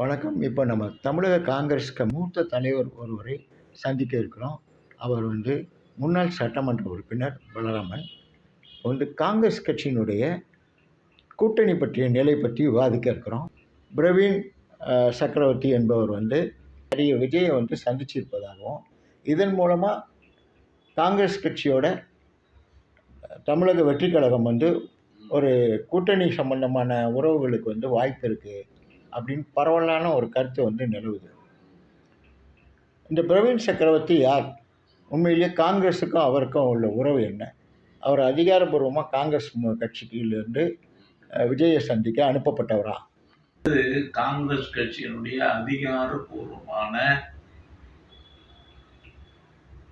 வணக்கம். இப்போ நம்ம தமிழக காங்கிரஸ்க்கு மூத்த தலைவர் ஒருவரை சந்திக்க இருக்கிறோம். அவர் வந்து முன்னாள் சட்டமன்ற உறுப்பினர் பலராமன் வந்து காங்கிரஸ் கட்சியினுடைய கூட்டணி பற்றிய நிலை பற்றி விவாதிக்க இருக்கிறோம். பிரவீன் சக்கரவர்த்தி என்பவர் வந்து பெரிய விஜயை வந்து சந்திச்சிருப்பதாகவும் இதன் மூலமாக காங்கிரஸ் கட்சியோட தமிழக வெற்றி கழகம் வந்து ஒரு கூட்டணி சம்பந்தமான உறவுகளுக்கு வந்து வாய்ப்பு இருக்குது அப்படின்னு பரவலான ஒரு கருத்து வந்து நிலவுது. இந்த பிரவீன் சக்கரவர்த்தி யார்? உண்மையிலேயே காங்கிரஸுக்கும் அவருக்கும் உள்ள உறவு என்ன? அவர் அதிகாரபூர்வமாக காங்கிரஸ் மு- கட்சியிலிருந்து விஜயை சந்திக்க அனுப்பப்பட்டவரா? காங்கிரஸ் கட்சியினுடைய அதிகாரபூர்வமான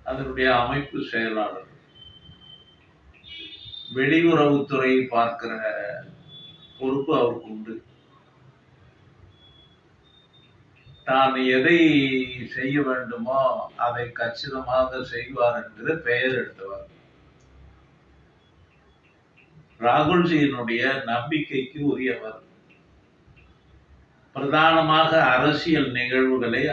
அதனுடைய அமைப்பு செயலாளர். வெளியுறவுத்துறை பார்க்கிற பொறுப்பு அவருக்கு உண்டு. தான் எதை செய்ய வேண்டுமோ அதை கச்சிதமாக செய்வார் என்கிற பெயர் எடுத்தவர். ராகுல்ஜியினுடைய நம்பிக்கைக்கு உரியவர். பிரதானமாக அரசியல் நிகழ்வுகளை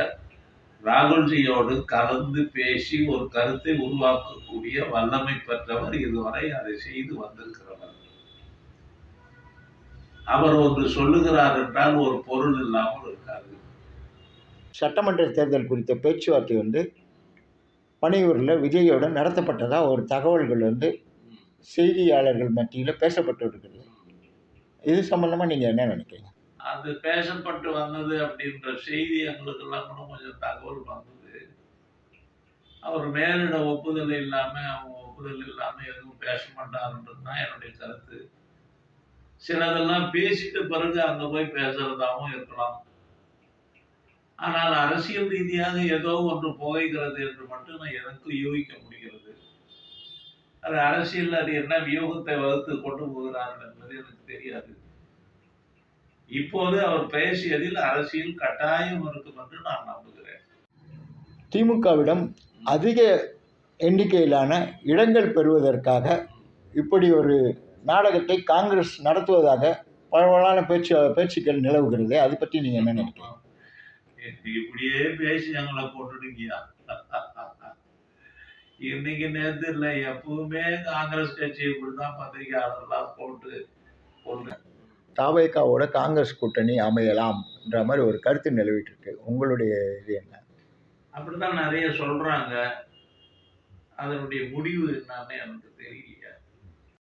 ராகுல்ஜியோடு கலந்து பேசி ஒரு கருத்தை உருவாக்கக்கூடிய வல்லமை பெற்றவர் இதுவரை அதை செய்து வந்திருக்கிறவர். அவர் ஒன்று சொல்லுகிறார் என்றால் ஒரு பொருள் இல்லாமல் இருக்காது. சட்டமன்ற தேர்தல் குறித்த பேச்சுவார்த்தை வந்து பனையூரில் விஜயோட நடத்தப்பட்டதாக ஒரு தகவல்கள் வந்து செய்தியாளர்கள் மத்தியில் பேசப்பட்டு இருக்கிறது இது சம்மந்தமாக நீங்கள் என்ன நினைக்கிறீங்க? அது பேசப்பட்டு வந்தது அப்படின்ற செய்தி எங்களுக்கெல்லாம் கூட கொஞ்சம் தகவல் வந்தது. அவர் மேலிட ஒப்புதல் இல்லாமல் அவங்க ஒப்புதல் இல்லாமல் எதுவும் பேச மாட்டாருன்றது தான் என்னுடைய கருத்து. சிலதெல்லாம் பேசிட்டு பிறகு அங்கே போய் பேசுறதாகவும் இருக்கலாம். ஆனால் அரசியல் ரீதியாக ஏதோ ஒன்று புகைகிறது என்று மட்டும் நான் எனக்கு யூகிக்க முடிகிறது. அது அரசியல் அது என்ன வியூகத்தை வகுத்து கொண்டு போகிறார்கள் என்பது எனக்கு தெரியாது. இப்போது அவர் பேசியதில் அரசியல் கட்டாயம் இருக்கும் என்று நான் நம்புகிறேன். திமுகவிடம் அதிக எண்ணிக்கையிலான இடங்கள் பெறுவதற்காக இப்படி ஒரு நாடகத்தை காங்கிரஸ் நடத்துவதாக பரவலான பேச்சு பேச்சுக்கள் நிலவுகிறது. அதை பற்றி நீங்கள் என்ன நினைக்கிறீங்க? இப்படியே பேசி எங்களை போட்டுடுங்கயா இன்னைக்கு நேரத்து இல்லை எப்பவுமே காங்கிரஸ் கட்சி இப்படிதான் பத்திரிகையாளர்லாம் போட்டு போட்டு தாவேக்காவோட காங்கிரஸ் கூட்டணி அமையலாம்ன்ற மாதிரி ஒரு கருத்து நிலவிட்டு இருக்கு உங்களுடைய இது என்ன அப்படிதான் நிறைய சொல்றாங்க அதனுடைய முடிவு என்னன்னு எனக்கு தெரியல